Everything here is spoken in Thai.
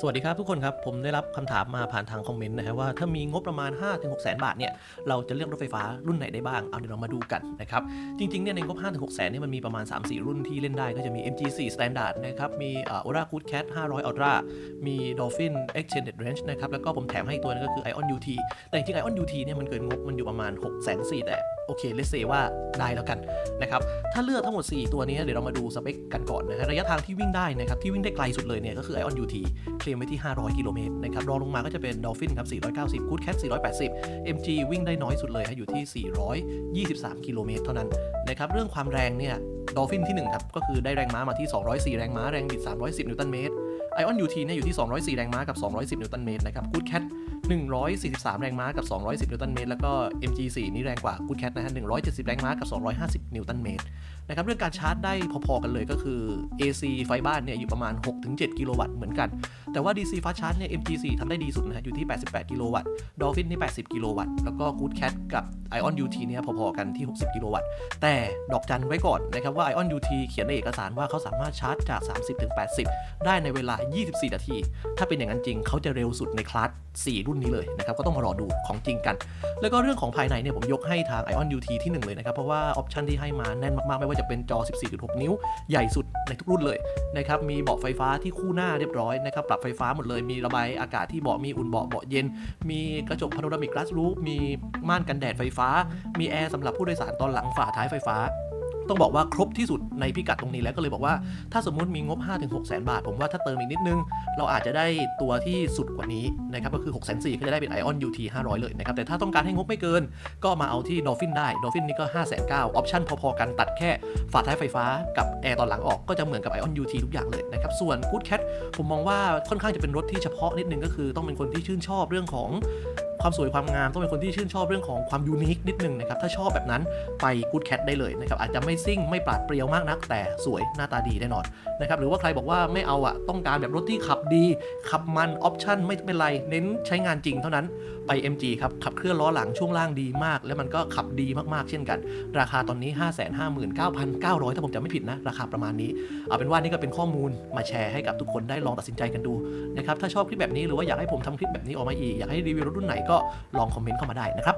สวัสดีครับทุกคนครับ ผมได้รับคำถามมาผ่านทางคอมเมนต์นะฮะว่าถ้ามีงบประมาณ 5-6แสนบาทเนี่ยเราจะเลือกรถไฟฟ้ารุ่นไหนได้บ้าง เอาเดี๋ยวเรามาดูกันนะครับ จริงๆเนี่ยในงบ 5-6แสนเนี่ยมันมีประมาณ 3-4 รุ่นที่เล่นได้ก็จะมี MG4 Standard นะครับ มีเอ่อ Aura Good Cat 500 Ultra มี Dolphin Extended Range นะครับ แล้วก็ผมแถมให้ตัวนึงก็คือ Ion UT แต่จริงๆ Ion UT เนี่ยมันเกินงบมันอยู่ประมาณ6แสน4แต่ โอเคเลสเซว่าได้แล้วกันนะครับถ้าเลือกทั้งหมด 4 ตัวนี้เดี๋ยวเรามาดูสเปคกันก่อนนะฮะระยะทางที่วิ่งได้นะครับที่วิ่งได้ไกลสุดเลยเนี่ยก็คือไอออนยูทีเคลมไว้ที่ 500 กิโลเมตรนะครับรองลงมาก็จะเป็นดอลฟินครับ490กูดแคท480 MG วิ่งได้น้อยสุดเลยฮะอยู่ที่ 423 กิโลเมตรเท่านั้นนะครับเรื่องความแรงเนี่ย Dolphin ที่1ครับก็คือได้แรงม้ามาที่ 204 แรงม้า แรงบิด 310 นิวตันเมตร Ion UT เนี่ยอยู่ที่ 204 แรงม้ากับ 210 นิวตันเมตรนะครับ Good Cat 143 แรงม้ากับ 210 นิวตันเมตร แล้วก็ MG4 นี่แรงกว่า Good Cat นะฮะ 170 แรงม้ากับ 250 นิวตันเมตร นะครับ เรื่องการชาร์จได้พอๆกันเลยก็คือ AC ไฟบ้านเนี่ยอยู่ประมาณ 6-7 กิโลวัตต์เหมือนกัน แต่ว่า DC fast charge เนี่ย MG4 ทำได้ดีสุดนะฮะ อยู่ที่ 88 กิโลวัตต์ Dolphin นี่ 80 กิโลวัตต์ แล้วก็ Good Cat กับ Ion UT เนี่ยพอๆกันที่ 60 กิโลวัตต์ แต่ดอกจันไว้ก่อนนะครับว่า Ion UT เขียนในเอกสารว่าเขาสามารถชาร์จจาก 30-80 ได้ในเวลา 24 นาที ถ้าเป็นอย่างนั้นจริงเขาจะเร็วสุดในคลาส 4 รุ่นนี้เลยนะครับ ก็ต้องมารอดูของจริงกัน แล้วก็เรื่องของภายในเนี่ยผมยกให้ทาง Ion UT ที่ 1 เลยนะครับ เพราะว่าออปชันที่ให้มาแน่นมากๆ ไม่ว่าจะเป็นจอ 14.6 นิ้วใหญ่สุดในทุกรุ่นเลยนะครับ มีเบาะไฟฟ้าที่คู่หน้าเรียบร้อยนะครับ ปรับไฟฟ้าหมดเลย มีระบายอากาศที่เบาะ มีอุ่นเบาะ เบาะเย็น มีกระจกพาโนรามิกกลาสรูฟมีม่านกันแดดไฟฟ้า มีแอร์สำหรับผู้โดยสารตอนหลังฝาท้ายไฟฟ้า ต้องบอกว่าครบที่สุดในพิกัดตรงนี้แล้วก็เลยบอกว่า ถ้าสมมุติมีงบ 5-6แสนบาท ผมว่าถ้าเติมอีกนิดนึง เราอาจจะได้ตัวที่สุดกว่านี้นะครับก็คือ6 4 0 0 0ก็จะได้เป็น Ion UT 500 เลยนะครับแต่ถ้าต้องการให้งบไม่เกิน ก็มาเอาที่ Dolphin ได้ Dolphin นี่ก็5 9 0 0 0ออปชั่นพอๆกันตัดแค่ฝาท้ายไฟฟ้ากับแอร์ตอนหลังออกก็จะเหมือนกับ Ion UT ทุกอย่างเลยนะครับส่วน Good Cat ผมมองว่าค่อนข้างจะเป็นรถที่เฉพาะนิดนึงก็คือต้องเป็นคนที่ชื่นชอบเรื่องของความสวยความงามต้องเป็นคนที่ชื่นชอบเรื่องของความยูนิคนิดนึงนะครับถ้าชอบแบบนั้นไป Good Cat ได้เลยนะครับอาจจะไม่ซิ่งไม่ปราดเปรียวมากนัก แต่สวยหน้าตาดีแน่นอนนะครับหรือว่าใครบอกว่าไม่เอาอะต้องการแบบรถที่ขับดี ขับมันออปชั่นไม่เป็นไรเน้นใช้งานจริงเท่านั้นไป MG ครับขับเคลื่อนล้อหลังช่วงล่างดีมาก แล้วมันก็ขับดีมากๆเช่นกัน ราคาตอนนี้ 559,900 ถ้าผมจำไม่ผิดนะ ราคาประมาณนี้ เอาเป็นว่านี่ก็เป็นข้อมูลมาแชร์ให้กับทุกคนได้ลองตัดสินใจกันดูนะครับถ้าชอบคลิปแบบนี้หรือว่าอยากให้ผมทำคลิปแบบนี้ออกมาอีกอยากให้รีวิวรถรุ่นไหนก็ลองคอมเมนต์เข้ามาได้นะครับ